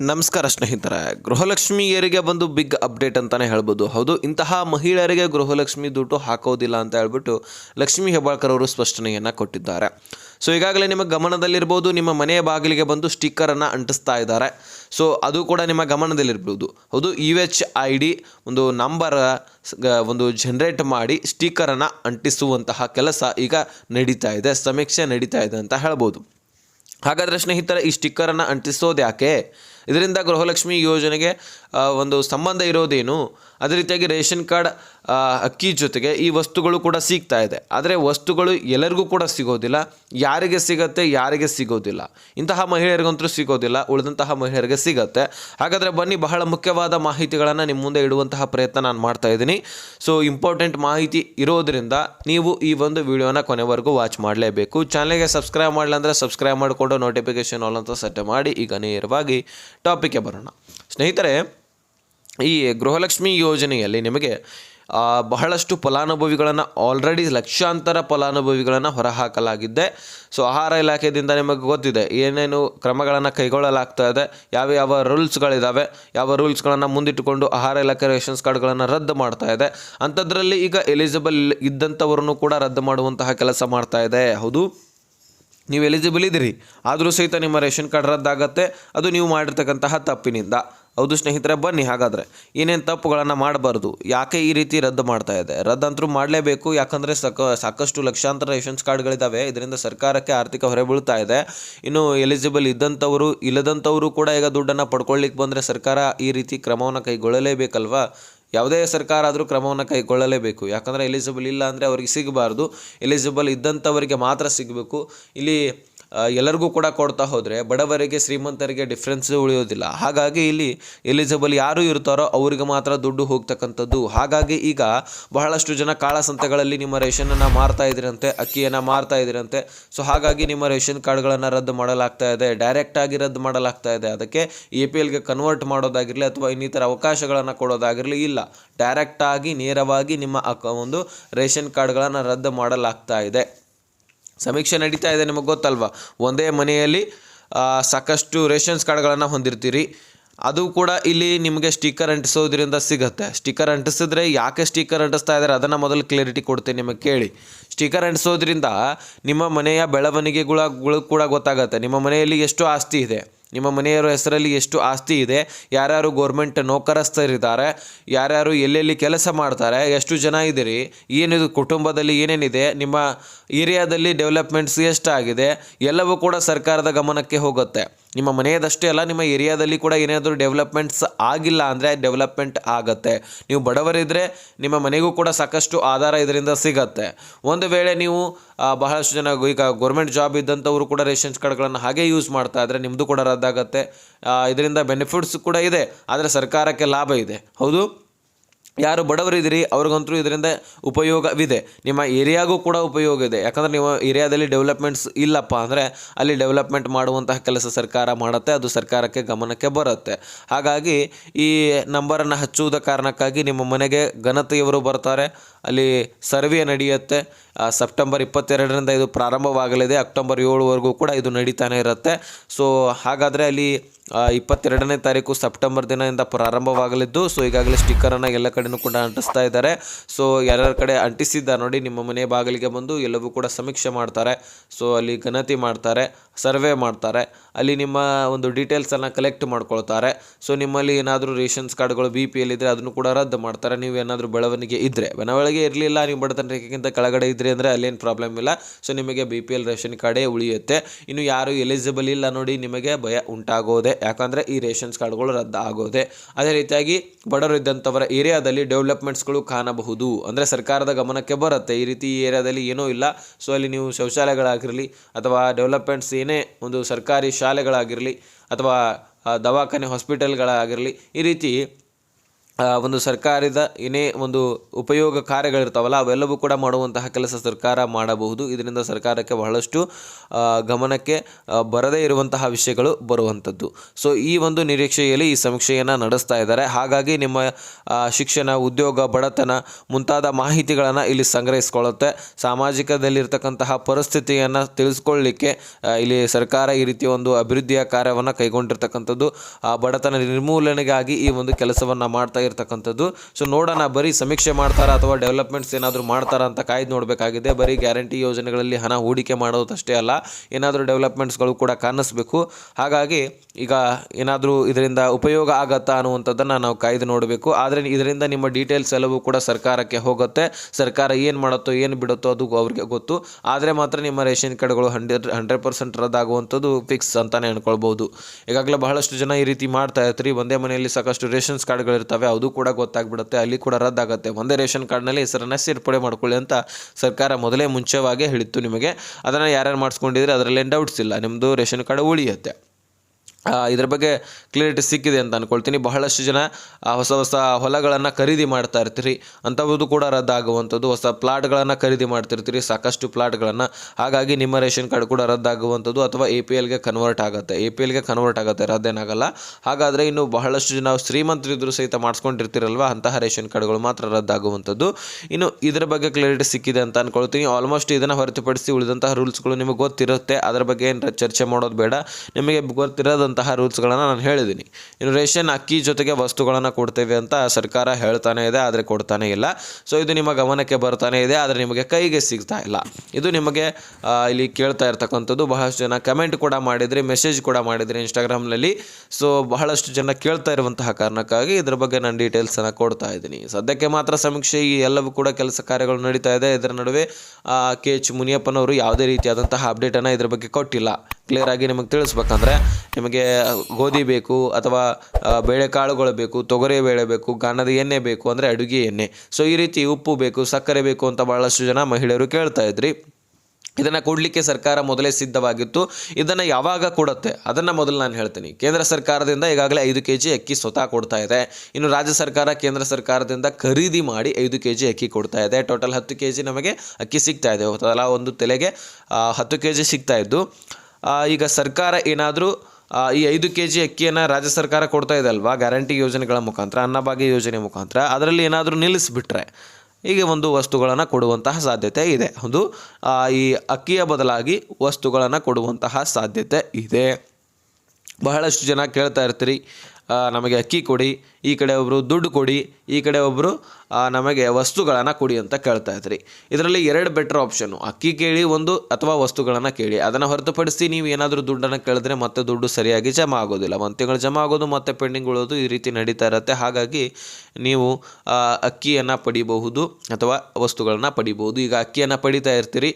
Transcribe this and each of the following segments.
ನಮಸ್ಕಾರ ಸ್ನೇಹಿತರೆ. ಗೃಹಲಕ್ಷ್ಮಿಯರಿಗೆ ಬಂದು ಬಿಗ್ ಅಪ್ಡೇಟ್ ಅಂತಲೇ ಹೇಳ್ಬೋದು. ಹೌದು, ಇಂತಹ ಮಹಿಳೆಯರಿಗೆ ಗೃಹಲಕ್ಷ್ಮಿ ದುಡ್ಡು ಹಾಕೋದಿಲ್ಲ ಅಂತ ಹೇಳ್ಬಿಟ್ಟು ಲಕ್ಷ್ಮೀ ಹೆಬ್ಬಾಳ್ಕರ್ ಅವರು ಸ್ಪಷ್ಟನೆಯನ್ನು ಕೊಟ್ಟಿದ್ದಾರೆ. ಸೊ ಈಗಾಗಲೇ ನಿಮ್ಮ ಗಮನದಲ್ಲಿರ್ಬೋದು, ನಿಮ್ಮ ಮನೆಯ ಬಾಗಿಲಿಗೆ ಬಂದು ಸ್ಟಿಕ್ಕರನ್ನು ಅಂಟಿಸ್ತಾ ಇದ್ದಾರೆ. ಸೊ ಅದು ಕೂಡ ನಿಮ್ಮ ಗಮನದಲ್ಲಿರ್ಬೋದು. ಹೌದು ಯು ಎಚ್ ಐ ಡಿ ಒಂದು ನಂಬರ್ ಒಂದು ಜನ್ರೇಟ್ ಮಾಡಿ ಸ್ಟಿಕ್ಕರನ್ನು ಅಂಟಿಸುವಂತಹ ಕೆಲಸ ಈಗ ನಡೀತಾ ಇದೆ, ಸಮೀಕ್ಷೆ ನಡೀತಾ ಇದೆ ಅಂತ ಹೇಳ್ಬೋದು. ಹಾಗಾದರೆ ಸ್ನೇಹಿತರೆ, ಈ ಸ್ಟಿಕ್ಕರನ್ನು ಅಂಟಿಸೋದು ಯಾಕೆ ಇದರಿಂದ ಗೃಹಲಕ್ಷ್ಮಿ ಯೋಜನೆಗೆ ಒಂದು ಸಂಬಂಧ ಇರೋದೇನು? ಅದೇ ರೀತಿಯಾಗಿ ರೇಷನ್ ಕಾರ್ಡ್ ಅಕ್ಕಿ ಜೊತೆಗೆ ಈ ವಸ್ತುಗಳು ಕೂಡ ಸಿಗ್ತಾ ಇದೆ. ಆದರೆ ವಸ್ತುಗಳು ಎಲ್ಲರಿಗೂ ಕೂಡ ಸಿಗೋದಿಲ್ಲ. ಯಾರಿಗೆ ಸಿಗತ್ತೆ, ಯಾರಿಗೆ ಸಿಗೋದಿಲ್ಲ. ಇಂತಹ ಮಹಿಳೆಯರಿಗಂತೂ ಸಿಗೋದಿಲ್ಲ. ಉಳಿದಂತಹ ಮಹಿಳೆಯರಿಗೆ ಸಿಗತ್ತೆ. ಹಾಗಾದರೆ ಬನ್ನಿ, ಬಹಳ ಮುಖ್ಯವಾದ ಮಾಹಿತಿಗಳನ್ನು ನಿಮ್ಮ ಮುಂದೆ ಇಡುವಂತಹ ಪ್ರಯತ್ನ ನಾನು ಮಾಡ್ತಾ ಇದ್ದೀನಿ. ಸೊ ಇಂಪಾರ್ಟೆಂಟ್ ಮಾಹಿತಿ ಇರೋದರಿಂದ ನೀವು ಈ ಒಂದು ವಿಡಿಯೋನ ಕೊನೆವರೆಗೂ ವಾಚ್ ಮಾಡಲೇಬೇಕು. ಚಾನಲ್ಗೆ ಸಬ್ಸ್ಕ್ರೈಬ್ ಮಾಡಲಿಲ್ಲ ಅಂದರೆ ಸಬ್ಸ್ಕ್ರೈಬ್ ಮಾಡಿಕೊಂಡು ನೋಟಿಫಿಕೇಶನ್ ಆಲ್ ಅಂತ ಸೆಟ್ ಮಾಡಿ. ಈಗ ನೇರವಾಗಿ ಟಾಪಿಕ್ಗೆ ಬರೋಣ. ಸ್ನೇಹಿತರೆ, ಈ ಗೃಹಲಕ್ಷ್ಮಿ ಯೋಜನೆಯಲ್ಲಿ ನಿಮಗೆ ಬಹಳಷ್ಟು ಫಲಾನುಭವಿಗಳನ್ನು ಆಲ್ರೆಡಿ ಲಕ್ಷಾಂತರ ಫಲಾನುಭವಿಗಳನ್ನು ಹೊರಹಾಕಲಾಗಿದೆ. ಸೊ ಆಹಾರ ಇಲಾಖೆಯಿಂದ ನಿಮಗೆ ಗೊತ್ತಿದೆ, ಏನೇನು ಕ್ರಮಗಳನ್ನು ಕೈಗೊಳ್ಳಲಾಗ್ತಾ ಇದೆ, ಯಾವ ಯಾವ ರೂಲ್ಸ್ಗಳಿದ್ದಾವೆ ಯಾವ ರೂಲ್ಸ್ಗಳನ್ನು ಮುಂದಿಟ್ಟುಕೊಂಡು ಆಹಾರ ಇಲಾಖೆ ರೇಷನ್ಸ್ ಕಾರ್ಡ್ಗಳನ್ನು ರದ್ದು ಮಾಡ್ತಾ ಇದೆ. ಅಂಥದ್ರಲ್ಲಿ ಈಗ ಎಲಿಜಿಬಲ್ ಇದ್ದಂಥವ್ರನ್ನು ಕೂಡ ರದ್ದು ಮಾಡುವಂತಹ ಕೆಲಸ ಮಾಡ್ತಾ ಇದೆ. ಹೌದು? ನೀವು ಎಲಿಜಿಬಲ್ ಇದ್ದೀರಿ, ಆದರೂ ಸಹಿತ ನಿಮ್ಮ ರೇಷನ್ ಕಾರ್ಡ್ ರದ್ದಾಗತ್ತೆ. ಅದು ನೀವು ಮಾಡಿರ್ತಕ್ಕಂತಹ ತಪ್ಪಿನಿಂದ. ಹೌದು ಸ್ನೇಹಿತರೆ, ಬನ್ನಿ ಹಾಗಾದರೆ. ಏನೇನು ತಪ್ಪುಗಳನ್ನು ಮಾಡಬಾರ್ದು? ಯಾಕೆ ಈ ರೀತಿ ರದ್ದು ಮಾಡ್ತಾ ಇದೆ? ರದ್ದಂತರೂ ಮಾಡಲೇಬೇಕು. ಯಾಕಂದರೆ ಸಾಕ, ಸಾಕಷ್ಟು ಲಕ್ಷಾಂತರ ರೇಷನ್ಸ್ ಕಾರ್ಡ್ಗಳಿದ್ದಾವೆ ಇದರಿಂದ ಸರ್ಕಾರಕ್ಕೆ ಆರ್ಥಿಕ ಹೊರೆ ಬೀಳ್ತಾ ಇದೆ. ಇನ್ನು ಎಲಿಜಿಬಲ್ ಇದ್ದಂಥವರು, ಇಲ್ಲದಂಥವರು ಕೂಡ ಈಗ ದುಡ್ಡನ್ನು ಪಡ್ಕೊಳ್ಳಿಕ್ಕೆ ಬಂದರೆ ಸರ್ಕಾರ ಈ ರೀತಿ ಕ್ರಮವನ್ನು ಕೈಗೊಳ್ಳಲೇಬೇಕಲ್ವಾ? ಯಾವುದೇ ಸರ್ಕಾರ ಆದರೂ ಕ್ರಮವನ್ನು ಕೈಗೊಳ್ಳಲೇಬೇಕು. ಯಾಕಂದರೆ ಎಲಿಜಿಬಲ್ ಇಲ್ಲ ಅಂದರೆ ಅವರಿಗೆ ಸಿಗಬಾರ್ದು. ಎಲಿಜಿಬಲ್ ಇದ್ದಂಥವರಿಗೆ ಮಾತ್ರ ಸಿಗಬೇಕು. ಇಲ್ಲಿ ಎಲ್ಲರಿಗೂ ಕೂಡ ಕೊಡ್ತಾ ಹೋದರೆ ಬಡವರಿಗೆ, ಶ್ರೀಮಂತರಿಗೆ ಡಿಫ್ರೆನ್ಸ್ ಉಳಿಯೋದಿಲ್ಲ. ಹಾಗಾಗಿ ಇಲ್ಲಿ ಎಲಿಜಿಬಲ್ ಯಾರು ಇರ್ತಾರೋ ಅವರಿಗೆ ಮಾತ್ರ ದುಡ್ಡು ಹೋಗ್ತಕ್ಕಂಥದ್ದು. ಹಾಗಾಗಿ ಈಗ ಬಹಳಷ್ಟು ಜನ ಕಾಳಸಂತೆಗಳಲ್ಲಿ ನಿಮ್ಮ ರೇಷನನ್ನು ಮಾರ್ತಾ ಇದ್ರಂತೆ, ಅಕ್ಕಿಯನ್ನು ಮಾರ್ತಾ ಇದ್ರಂತೆ. ಸೊ ಹಾಗಾಗಿ ನಿಮ್ಮ ರೇಷನ್ ಕಾರ್ಡ್ಗಳನ್ನು ರದ್ದು ಮಾಡಲಾಗ್ತಾ ಇದೆ ಡೈರೆಕ್ಟಾಗಿ ರದ್ದು ಮಾಡಲಾಗ್ತಾ ಇದೆ. ಅದಕ್ಕೆ ಎ ಪಿ ಎಲ್ಗೆ ಕನ್ವರ್ಟ್ ಮಾಡೋದಾಗಿರಲಿ ಅಥವಾ ಇನ್ನಿತರ ಅವಕಾಶಗಳನ್ನು ಕೊಡೋದಾಗಿರಲಿ ಇಲ್ಲ. ಡೈರೆಕ್ಟಾಗಿ ನೇರವಾಗಿ ನಿಮ್ಮ ಅಕ್ಕ ಒಂದು ರೇಷನ್ ಕಾರ್ಡ್ಗಳನ್ನು ರದ್ದು ಮಾಡಲಾಗ್ತಾ ಇದೆ. ಸಮೀಕ್ಷೆ ನಡೀತಾ ಇದೆ ನಿಮಗೆ ಗೊತ್ತಲ್ವಾ? ಒಂದೇ ಮನೆಯಲ್ಲಿ ಸಾಕಷ್ಟು ರೇಷನ್ಸ್ ಕಾರ್ಡ್ಗಳನ್ನು ಹೊಂದಿರ್ತೀರಿ. ಅದು ಕೂಡ ಇಲ್ಲಿ ನಿಮಗೆ ಸ್ಟಿಕ್ಕರ್ ಅಂಟಿಸೋದ್ರಿಂದ ಸಿಗುತ್ತೆ. ಸ್ಟಿಕ್ಕರ್ ಅಂಟಿಸಿದ್ರೆ ಯಾಕೆ ಸ್ಟಿಕ್ಕರ್ ಅಂಟಿಸ್ತಾ ಇದ್ದಾರೆ? ಅದನ್ನು ಮೊದಲು ಕ್ಲಿಯರಿಟಿ ಕೊಡ್ತೀನಿ ನಿಮಗೆ ಕೇಳಿ. ಸ್ಟಿಕ್ಕರ್ ಅಂಟಿಸೋದ್ರಿಂದ ನಿಮ್ಮ ಮನೆಯ ಬೆಳವಣಿಗೆಗಳ ಕೂಡ ಗೊತ್ತಾಗುತ್ತೆ. ನಿಮ್ಮ ಮನೆಯಲ್ಲಿ ಎಷ್ಟು ಆಸ್ತಿ ಇದೆ? ನಿಮ್ಮ ಮನೆಯವರ ಹೆಸರಲ್ಲಿ ಎಷ್ಟು ಆಸ್ತಿ ಇದೆ, ಯಾರ್ಯಾರು ಗೋರ್ಮೆಂಟ್ ನೌಕರಸ್ಥರಿದ್ದಾರೆ, ಯಾರ್ಯಾರು ಎಲ್ಲೆಲ್ಲಿ ಕೆಲಸ ಮಾಡ್ತಾರೆ, ಎಷ್ಟು ಜನ ಇದ್ದೀರಿ, ಏನಿದು ಕುಟುಂಬದಲ್ಲಿ ಏನೇನಿದೆ, ನಿಮ್ಮ ಏರಿಯಾದಲ್ಲಿ ಡೆವಲಪ್ಮೆಂಟ್ಸ್ ಎಷ್ಟಾಗಿದೆ, ಎಲ್ಲವೂ ಕೂಡ ಸರ್ಕಾರದ ಗಮನಕ್ಕೆ ಹೋಗುತ್ತೆ. ನಿಮ್ಮ ಮನೆಯದಷ್ಟೇ ಅಲ್ಲ, ನಿಮ್ಮ ಏರಿಯಾದಲ್ಲಿ ಕೂಡ ಏನಾದರೂ ಡೆವಲಪ್ಮೆಂಟ್ಸ್ ಆಗಿಲ್ಲ ಅಂದರೆ ಡೆವಲಪ್ಮೆಂಟ್ ಆಗುತ್ತೆ. ನೀವು ಬಡವರಿದ್ದರೆ ನಿಮ್ಮ ಮನೆಗೂ ಕೂಡ ಸಾಕಷ್ಟು ಆಧಾರ ಇದರಿಂದ ಸಿಗತ್ತೆ. ಒಂದು ವೇಳೆ ನೀವು ಬಹಳಷ್ಟು ಜನ ಈಗ ಗೌರ್ಮೆಂಟ್ ಜಾಬ್ ಇದ್ದಂಥವರು ಕೂಡ ರೇಷನ್ಸ್ ಕಾರ್ಡ್ಗಳನ್ನು ಹಾಗೆ ಯೂಸ್ ಮಾಡ್ತಾ ಇದ್ದರೆ ನಿಮ್ಮದು ಕೂಡ ರದ್ದಾಗುತ್ತೆ. ಇದರಿಂದ ಬೆನಿಫಿಟ್ಸ್ ಕೂಡ ಇದೆ, ಆದರೆ ಸರ್ಕಾರಕ್ಕೆ ಲಾಭ ಇದೆ. ಹೌದು? ಯಾರು ಬಡವರಿದ್ದೀರಿ, ಅವ್ರಿಗಂತೂ ಇದರಿಂದ ಉಪಯೋಗವಿದೆ. ನಿಮ್ಮ ಏರಿಯಾಗೂ ಕೂಡ ಉಪಯೋಗ ಇದೆ. ಯಾಕಂದರೆ ನಿಮ್ಮ ಏರಿಯಾದಲ್ಲಿ ಡೆವಲಪ್ಮೆಂಟ್ಸ್ ಇಲ್ಲಪ್ಪ ಅಂದರೆ ಅಲ್ಲಿ ಡೆವಲಪ್ಮೆಂಟ್ ಮಾಡುವಂತಹ ಕೆಲಸ ಸರ್ಕಾರ ಮಾಡುತ್ತೆ, ಅದು ಸರ್ಕಾರಕ್ಕೆ ಗಮನಕ್ಕೆ ಬರುತ್ತೆ. ಹಾಗಾಗಿ ಈ ನಂಬರನ್ನು ಹಚ್ಚುವುದ ಕಾರಣಕ್ಕಾಗಿ ನಿಮ್ಮ ಮನೆಗೆ ಘನತೆಯವರು ಬರ್ತಾರೆ. ಅಲ್ಲಿ ಸರ್ವೆ ನಡೆಯುತ್ತೆ. ಸೆಪ್ಟೆಂಬರ್ ಇಪ್ಪತ್ತೆರಡರಿಂದ ಇದು ಪ್ರಾರಂಭವಾಗಲಿದೆ. ಅಕ್ಟೋಬರ್ ಏಳುವರೆಗೂ ಕೂಡ ಇದು ನಡೀತಾನೆ ಇರುತ್ತೆ. ಸೊ, ಹಾಗಾದರೆ ಅಲ್ಲಿ ಇಪ್ಪತ್ತೆರಡನೇ ತಾರೀಕು ಸೆಪ್ಟೆಂಬರ್ ದಿನದಿಂದ ಪ್ರಾರಂಭವಾಗಲಿದ್ದು ಸೊ ಈಗಾಗಲೇ ಸ್ಟಿಕ್ಕರನ್ನು ಎಲ್ಲ ಕಡೆಯೂ ಕೂಡ ಅಂಟಿಸ್ತಾ ಇದ್ದಾರೆ. ಸೊ ಯಾರ್ಯಾರ ಕಡೆ ಅಂಟಿಸಿದ್ದಾರೆ ನೋಡಿ, ನಿಮ್ಮ ಮನೆ ಬಾಗಿಲಿಗೆ ಬಂದು ಎಲ್ಲವೂ ಕೂಡ ಸಮೀಕ್ಷೆ ಮಾಡ್ತಾರೆ. ಸೊ ಅಲ್ಲಿ ಗಣತಿ ಮಾಡ್ತಾರೆ, ಸರ್ವೆ ಮಾಡ್ತಾರೆ. ಅಲ್ಲಿ ನಿಮ್ಮ ಒಂದು ಡೀಟೇಲ್ಸನ್ನು ಕಲೆಕ್ಟ್ ಮಾಡ್ಕೊಳ್ತಾರೆ. ಸೊ ನಿಮ್ಮಲ್ಲಿ ಏನಾದರೂ ರೇಷನ್ಸ್ ಕಾರ್ಡ್ಗಳು ಬಿ ಪಿ ಎಲ್ ಇದ್ದರೆ ಅದನ್ನು ಕೂಡ ರದ್ದು ಮಾಡ್ತಾರೆ. ನೀವು ಏನಾದರೂ ಬೆಳವಣಿಗೆ ಇದ್ದರೆ ಬೆಳವಣಿಗೆ ಇರಲಿಲ್ಲ, ನೀವು ಬಡತನ ರೇಖೆಗಿಂತ ಕೆಳಗಡೆ ಇದ್ದರೆ ಅಂದರೆ ಅಲ್ಲೇನು ಪ್ರಾಬ್ಲಮ್ ಇಲ್ಲ. ಸೊ ನಿಮಗೆ ಬಿ ಪಿ ಎಲ್ ರೇಷನ್ ಕಾರ್ಡೇ ಉಳಿಯುತ್ತೆ. ಇನ್ನು ಯಾರು ಎಲಿಜಿಬಲ್ ಇಲ್ಲ ನೋಡಿ ನಿಮಗೆ ಭಯ ಉಂಟಾಗೋದೆ. ಯಾಕಂದರೆ ಈ ರೇಷನ್ಸ್ ಕಾರ್ಡ್ಗಳು ರದ್ದು ಆಗೋದೆ ಅದೇ ರೀತಿಯಾಗಿ ಬಡವರು ಇದ್ದಂಥವರ ಏರಿಯಾದಲ್ಲಿ ಡೆವಲಪ್ಮೆಂಟ್ಸ್ಗಳು ಕಾಣಬಹುದು. ಅಂದರೆ ಸರ್ಕಾರದ ಗಮನಕ್ಕೆ ಬರುತ್ತೆ. ಈ ರೀತಿ ಈ ಏರಿಯಾದಲ್ಲಿ ಏನೂ ಇಲ್ಲ. ಸೊ ಅಲ್ಲಿ ನೀವು ಶೌಚಾಲಯಗಳಾಗಿರಲಿ ಅಥವಾ ಡೆವಲಪ್ಮೆಂಟ್ಸ್ ಏನೇ ಒಂದು ಸರ್ಕಾರಿ ಶಾಲೆಗಳಾಗಿರಲಿ ಅಥವಾ ದವಾಖಾನೆ ಹಾಸ್ಪಿಟಲ್ಗಳಾಗಿರಲಿ ಈ ರೀತಿ ಒಂದು ಸರ್ಕಾರದ ಏನೇ ಒಂದು ಉಪಯೋಗ ಕಾರ್ಯಗಳಿರ್ತಾವಲ್ಲ, ಅವೆಲ್ಲವೂ ಕೂಡ ಮಾಡುವಂತಹ ಕೆಲಸ ಸರ್ಕಾರ ಮಾಡಬಹುದು. ಇದರಿಂದ ಸರ್ಕಾರಕ್ಕೆ ಬಹಳಷ್ಟು ಗಮನಕ್ಕೆ ಬರದೇ ಇರುವಂತಹ ವಿಷಯಗಳು ಬರುವಂಥದ್ದು. ಸೊ ಈ ಒಂದು ನಿರೀಕ್ಷೆಯಲ್ಲಿ ಈ ಸಮೀಕ್ಷೆಯನ್ನು ನಡೆಸ್ತಾ ಇದ್ದಾರೆ. ಹಾಗಾಗಿ ನಿಮ್ಮ ಶಿಕ್ಷಣ, ಉದ್ಯೋಗ, ಬಡತನ ಮುಂತಾದ ಮಾಹಿತಿಗಳನ್ನು ಇಲ್ಲಿ ಸಂಗ್ರಹಿಸ್ಕೊಳ್ಳುತ್ತೆ. ಸಾಮಾಜಿಕದಲ್ಲಿರ್ತಕ್ಕಂತಹ ಪರಿಸ್ಥಿತಿಯನ್ನು ತಿಳಿಸ್ಕೊಳ್ಳಿಕ್ಕೆ ಇಲ್ಲಿ ಸರ್ಕಾರ ಈ ರೀತಿಯ ಒಂದು ಅಭಿವೃದ್ಧಿಯ ಕಾರ್ಯವನ್ನು ಕೈಗೊಂಡಿರ್ತಕ್ಕಂಥದ್ದು ಬಡತನ ನಿರ್ಮೂಲನೆಗಾಗಿ ಈ ಒಂದು ಕೆಲಸವನ್ನು ಮಾಡ್ತಾ ಇರ್ತಕ್ಕಂಥದ್ದು. ಸೊ ನೋಡೋಣ, ಬರೀ ಸಮೀಕ್ಷೆ ಮಾಡ್ತಾರಾ ಅಥವಾ ಡೆವಲಪ್ಮೆಂಟ್ಸ್ ಏನಾದರೂ ಮಾಡ್ತಾರಾ ಅಂತ ಕಾಯ್ದು ನೋಡಬೇಕಾಗಿದೆ. ಬರೀ ಗ್ಯಾರಂಟಿ ಯೋಜನೆಗಳಲ್ಲಿ ಹಣ ಹೂಡಿಕೆ ಮಾಡೋದಷ್ಟೇ ಅಲ್ಲ, ಏನಾದರೂ ಡೆವಲಪ್ಮೆಂಟ್ಸ್ಗಳು ಕೂಡ ಕಾಣಿಸ್ಬೇಕು. ಹಾಗಾಗಿ, ಈಗ ಏನಾದರೂ ಇದರಿಂದ ಉಪಯೋಗ ಆಗತ್ತಾ ಅನ್ನುವಂಥದ್ದನ್ನು ನಾವು ಕಾಯ್ದು ನೋಡಬೇಕು. ಆದರೆ ಇದರಿಂದ ನಿಮ್ಮ ಡೀಟೇಲ್ಸ್ ಎಲ್ಲವೂ ಕೂಡ ಸರ್ಕಾರಕ್ಕೆ ಹೋಗುತ್ತೆ. ಸರ್ಕಾರ ಏನು ಮಾಡುತ್ತೋ, ಏನು ಬಿಡುತ್ತೋ ಅದು ಅವ್ರಿಗೆ ಗೊತ್ತು. ಆದರೆ ಮಾತ್ರ ನಿಮ್ಮ ರೇಷನ್ ಕಾರ್ಡ್ಗಳು ಹಂಡ್ರೆಡ್ ಹಂಡ್ರೆಡ್ ಪರ್ಸೆಂಟ್ ರದ್ದಾಗುವಂಥದ್ದು ಫಿಕ್ಸ್ ಅಂತಲೇ ಅನ್ಕೊಳ್ಬೋದು. ಈಗಾಗಲೇ ಬಹಳಷ್ಟು ಜನ ಈ ರೀತಿ ಮಾಡ್ತಾ ಇರ್ತೀರಿ. ಒಂದೇ ಮನೆಯಲ್ಲಿ ಸಾಕಷ್ಟು ರೇಷನ್ಸ್ ಕಾರ್ಡ್ಗಳಿರ್ತವೆ ಅದು ಕೂಡ ಗೊತ್ತಾಗ್ಬಿಡುತ್ತೆ. ಅಲ್ಲಿ ಕೂಡ ರದ್ದಾಗುತ್ತೆ. ಒಂದೇ ರೇಷನ್ ಕಾರ್ಡ್ನಲ್ಲಿ ಹೆಸರನ್ನು ಸೇರ್ಪಡೆ ಮಾಡ್ಕೊಳ್ಳಿ ಅಂತ ಸರ್ಕಾರ ಮೊದಲೇ ಮುಂಚೆವಾಗೇ ಹೇಳಿತ್ತು ನಿಮಗೆ. ಅದನ್ನು ಯಾರ್ಯಾರು ಮಾಡಿಸ್ಕೊಂಡಿದ್ರೆ ಅದರಲ್ಲೇನು ಡೌಟ್ಸ್ ಇಲ್ಲ. ನಿಮ್ಮದು ರೇಷನ್ ಕಾರ್ಡ್ ಉಳಿಯುತ್ತೆ. ಇದ್ರ ಬಗ್ಗೆ ಕ್ಲಿಯರಿಟಿ ಸಿಕ್ಕಿದೆ ಅಂತ ಅಂದ್ಕೊಳ್ತೀನಿ ಬಹಳಷ್ಟು ಜನ ಹೊಸ ಹೊಸ ಹೊಲಗಳನ್ನು ಖರೀದಿ ಮಾಡ್ತಾ ಇರ್ತೀರಿ. ಅಂಥದ್ದು ಕೂಡ ರದ್ದಾಗುವಂಥದ್ದು. ಹೊಸ ಪ್ಲಾಟ್ಗಳನ್ನು ಖರೀದಿ ಮಾಡ್ತಿರ್ತೀರಿ. ಸಾಕಷ್ಟು ಪ್ಲಾಟ್ಗಳನ್ನು. ಹಾಗಾಗಿ ನಿಮ್ಮ ರೇಷನ್ ಕಾರ್ಡ್ ಕೂಡ ರದ್ದಾಗುವಂಥದ್ದು. ಅಥವಾ ಎ ಪಿ ಎಲ್ಗೆ ಕನ್ವರ್ಟ್ ಆಗುತ್ತೆ. ಎ ಪಿ ಎಲ್ಗೆ ಕನ್ವರ್ಟ್ ಆಗುತ್ತೆ. ರದ್ದೇನಾಗಲ್ಲ ಹಾಗಾದರೆ ಇನ್ನು ಬಹಳಷ್ಟು ಜನ ಶ್ರೀಮಂತರಿದ್ದರೂ ಸಹಿತ ಮಾಡಿಸ್ಕೊಂಡಿರ್ತೀರಲ್ವ? ಅಂತಹ ರೇಷನ್ ಕಾರ್ಡ್ಗಳು ಮಾತ್ರ ರದ್ದಾಗುವಂಥದ್ದು. ಇನ್ನು ಇದರ ಬಗ್ಗೆ ಕ್ಲಿಯರಿಟಿ ಸಿಕ್ಕಿದೆ ಅಂತ ಅಂದ್ಕೊಳ್ತೀನಿ ಆಲ್ಮೋಸ್ಟ್ ಇದನ್ನು ಹೊರತುಪಡಿಸಿ ಉಳಿದಂತಹ ರೂಲ್ಸ್ಗಳು ನಿಮಗೆ ಗೊತ್ತಿರುತ್ತೆ. ಅದರ ಬಗ್ಗೆ ಏನು ಚರ್ಚೆ ಮಾಡೋದು ಬೇಡ. ನಿಮಗೆ ಗೊತ್ತಿರೋದಂತಹ ರೂಲ್ಸ್ಗಳನ್ನು ನಾನು ಹೇಳಿದ್ದೀನಿ. ಇನ್ನು ರೇಷನ್, ಅಕ್ಕಿ ಜೊತೆಗೆ ವಸ್ತುಗಳನ್ನು ಕೊಡ್ತೇವೆ ಅಂತ ಸರ್ಕಾರ ಹೇಳ್ತಾನೆ ಇದೆ, ಆದರೆ ಕೊಡ್ತಾನೆ ಇಲ್ಲ. ಸೊ ಇದು ನಿಮ್ಮ ಗಮನಕ್ಕೆ ಬರ್ತಾನೆ ಇದೆ, ಆದರೆ ನಿಮಗೆ ಕೈಗೆ ಸಿಗ್ತಾ ಇಲ್ಲ. ಇದು ನಿಮಗೆ ಇಲ್ಲಿ ಕೇಳ್ತಾ ಇರ್ತಕ್ಕಂಥದ್ದು. ಬಹಳಷ್ಟು ಜನ ಕಮೆಂಟ್ ಕೂಡ ಮಾಡಿದ್ರಿ, ಮೆಸೇಜ್ ಕೂಡ ಮಾಡಿದ್ರಿ ಇನ್ಸ್ಟಾಗ್ರಾಮ್ನಲ್ಲಿ. ಸೊ ಬಹಳಷ್ಟು ಜನ ಕೇಳ್ತಾ ಇರುವಂತಹ ಕಾರಣಕ್ಕಾಗಿ ಇದ್ರ ಬಗ್ಗೆ ನಾನು ಡೀಟೇಲ್ಸನ್ನು ಕೊಡ್ತಾ ಇದ್ದೀನಿ. ಸದ್ಯಕ್ಕೆ ಮಾತ್ರ ಸಮೀಕ್ಷೆ ಈ ಎಲ್ಲವೂ ಕೂಡ ಕೆಲಸ ಕಾರ್ಯಗಳು ನಡೀತಾ ಇದೆ. ಇದರ ನಡುವೆ ಕೆ ಎಚ್ ಮುನಿಯಪ್ಪನವರು ಯಾವುದೇ ರೀತಿಯಾದಂತಹ ಅಪ್ಡೇಟನ್ನು ಇದ್ರ ಬಗ್ಗೆ ಕೊಟ್ಟಿಲ್ಲ. ಕ್ಲಿಯರ್ ಆಗಿ ನಿಮಗೆ ತಿಳಿಸ್ಬೇಕಂದ್ರೆ, ನಿಮಗೆ ಗೋಧಿ ಬೇಕು ಅಥವಾ ಬೇಳೆಕಾಳುಗಳು ಬೇಕು, ತೊಗರಿ ಬೇಳೆ ಬೇಕು, ಗಾಣದ ಎಣ್ಣೆ ಬೇಕು ಅಂದರೆ ಅಡುಗೆ ಎಣ್ಣೆ. ಸೊ ಈ ರೀತಿ ಉಪ್ಪು ಬೇಕು, ಸಕ್ಕರೆ ಬೇಕು ಅಂತ ಭಾಳಷ್ಟು ಜನ ಮಹಿಳೆಯರು ಕೇಳ್ತಾ ಇದ್ರಿ. ಇದನ್ನು ಕೊಡಲಿಕ್ಕೆ ಸರ್ಕಾರ ಮೊದಲೇ ಸಿದ್ಧವಾಗಿತ್ತು. ಇದನ್ನು ಯಾವಾಗ ಕೊಡುತ್ತೆ? ಅದನ್ನು ಮೊದಲು ನಾನು ಹೇಳ್ತೀನಿ. ಕೇಂದ್ರ ಸರ್ಕಾರದಿಂದ ಈಗಾಗಲೇ ಐದು ಕೆ ಜಿ ಅಕ್ಕಿ ಸ್ವತಃ ಕೊಡ್ತಾ ಇದೆ. ಇನ್ನು ರಾಜ್ಯ ಸರ್ಕಾರ ಕೇಂದ್ರ ಸರ್ಕಾರದಿಂದ ಖರೀದಿ ಮಾಡಿ ಐದು ಕೆ ಜಿ ಅಕ್ಕಿ ಕೊಡ್ತಾ ಇದೆ. ಟೋಟಲ್ ಹತ್ತು ಕೆ ಜಿ ನಮಗೆ ಅಕ್ಕಿ ಸಿಗ್ತಾ ಇದೆ. ತಲಾ ಒಂದು ತಲೆಗೆ ಹತ್ತು ಕೆ ಜಿ ಸಿಗ್ತಾ ಇದ್ದು ಈಗ ಸರ್ಕಾರ ಏನಾದರೂ ಈ ಐದು ಕೆ ಜಿ ಅಕ್ಕಿಯನ್ನು ರಾಜ್ಯ ಸರ್ಕಾರ ಕೊಡ್ತಾ ಇದೆ ಅಲ್ವಾ? ಗ್ಯಾರಂಟಿ ಯೋಜನೆಗಳ ಮುಖಾಂತರ, ಅನ್ನಭಾಗ್ಯ ಯೋಜನೆ ಮುಖಾಂತರ. ಅದರಲ್ಲಿ ಏನಾದರೂ ನಿಲ್ಲಿಸಿಬಿಟ್ರೆ ಹೀಗೆ ಒಂದು ವಸ್ತುಗಳನ್ನು ಕೊಡುವಂತಹ ಸಾಧ್ಯತೆ ಇದೆ. ಒಂದು ಈ ಅಕ್ಕಿಯ ಬದಲಾಗಿ ವಸ್ತುಗಳನ್ನು ಕೊಡುವಂತಹ ಸಾಧ್ಯತೆ ಇದೆ. ಬಹಳಷ್ಟು ಜನ ಕೇಳ್ತಾ ಇರ್ತೀರಿ ನಮಗೆ ಅಕ್ಕಿ ಕೊಡಿ ಈ ಕಡೆ ಒಬ್ಬರು ದುಡ್ಡು ಕೊಡಿ ಈ ಕಡೆ ಒಬ್ಬರು ನಮಗೆ ವಸ್ತುಗಳನ್ನು ಕೊಡಿ ಅಂತ ಕೇಳ್ತಾ ಇದ್ರಿ. ಇದರಲ್ಲಿ ಎರಡು ಬೆಟರ್ ಆಪ್ಷನ್ನು ಅಕ್ಕಿ ಕೇಳಿ ಒಂದು ಅಥವಾ ವಸ್ತುಗಳನ್ನು ಕೇಳಿ. ಅದನ್ನು ಹೊರತುಪಡಿಸಿ ನೀವು ಏನಾದರೂ ದುಡ್ಡನ್ನು ಕೇಳಿದ್ರೆ ಮತ್ತೆ ದುಡ್ಡು ಸರಿಯಾಗಿ ಜಮಾ ಆಗೋದಿಲ್ಲ. ಒಂದು ತಿಂಗಳು ಜಮಾ ಆಗೋದು ಮತ್ತೆ ಪೆಂಡಿಂಗ್ ಉಳೋದು ಈ ರೀತಿ ನಡೀತಾ ಇರುತ್ತೆ. ಹಾಗಾಗಿ ನೀವು ಅಕ್ಕಿಯನ್ನು ಪಡಿಬಹುದು ಅಥವಾ ವಸ್ತುಗಳನ್ನು ಪಡಿಬಹುದು. ಈಗ ಅಕ್ಕಿಯನ್ನು ಪಡಿತಾ ಇರ್ತೀರಿ.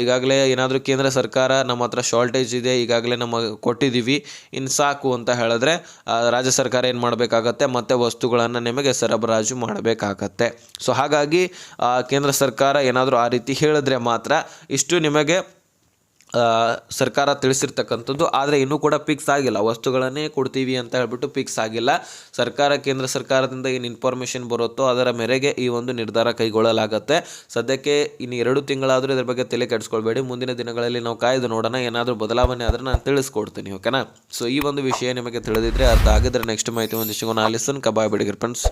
ಈಗಾಗಲೇ ಏನಾದರೂ ಕೇಂದ್ರ ಸರ್ಕಾರ ನಮ್ಮ ಹತ್ರ ಶಾರ್ಟೇಜ್ ಇದೆ. ಈಗಾಗಲೇ ನಮಗೆ ಕೊಟ್ಟಿದ್ದೀವಿ ಇನ್ನು ಸಾಕು ಅಂತ ಹೇಳಿದ್ರೆ ಆ, ರಾಜ್ಯ ಸರ್ಕಾರ ಏನು ಮಾಡಬೇಕಾಗತ್ತೆ? ಮತ್ತೆ ವಸ್ತುಗಳನ್ನು ನಿಮಗೆ ಸರಬರಾಜು ಮಾಡಬೇಕಾಗತ್ತೆ. ಸೊ ಹಾಗಾಗಿ ಕೇಂದ್ರ ಸರ್ಕಾರ ಏನಾದರೂ ಆ ರೀತಿ ಹೇಳಿದ್ರೆ ಮಾತ್ರ ಇಷ್ಟು ನಿಮಗೆ ಸರ್ಕಾರ ತಿಳಿಸಿರ್ತಕ್ಕಂಥದ್ದು, ಆದರೆ ಇನ್ನೂ ಕೂಡ ಫಿಕ್ಸ್ ಆಗಿಲ್ಲ. ವಸ್ತುಗಳನ್ನೇ ಕೊಡ್ತೀವಿ ಅಂತ ಹೇಳ್ಬಿಟ್ಟು ಫಿಕ್ಸ್ ಆಗಿಲ್ಲ. ಸರ್ಕಾರ, ಕೇಂದ್ರ ಸರ್ಕಾರದಿಂದ ಏನು ಇನ್ಫಾರ್ಮೇಷನ್ ಬರುತ್ತೋ ಅದರ ಮೇರೆಗೆ ಈ ಒಂದು ನಿರ್ಧಾರ ಕೈಗೊಳ್ಳಲಾಗತ್ತೆ. ಸದ್ಯಕ್ಕೆ ಇನ್ನು ಎರಡು ತಿಂಗಳಾದರೂ ಇದ್ರ ಬಗ್ಗೆ ತಲೆ ಕೆಡಿಸ್ಕೊಳ್ಬೇಡಿ. ಮುಂದಿನ ದಿನಗಳಲ್ಲಿ ನಾವು ಕಾಯ್ದು ನೋಡೋಣ. ಏನಾದರೂ ಬದಲಾವಣೆ ಆದರೆ ನಾನು ತಿಳಿಸ್ಕೊಡ್ತೀನಿ, ಓಕೆನಾ? ಸೊ ಈ ಒಂದು ವಿಷಯ ನಿಮಗೆ ತಿಳಿದಿದ್ರೆ ಅರ್ಥ ಆಗಿದ್ರೆ ನೆಕ್ಸ್ಟ್ ಮಾಹಿತಿ ಒಂದಿಷ್ಟು ನಾನು ಲಿಸನ್ ಕಬಾಯ್ ಬಿಡಿಗಿರ್ ಫ್ರೆಂಡ್ಸ್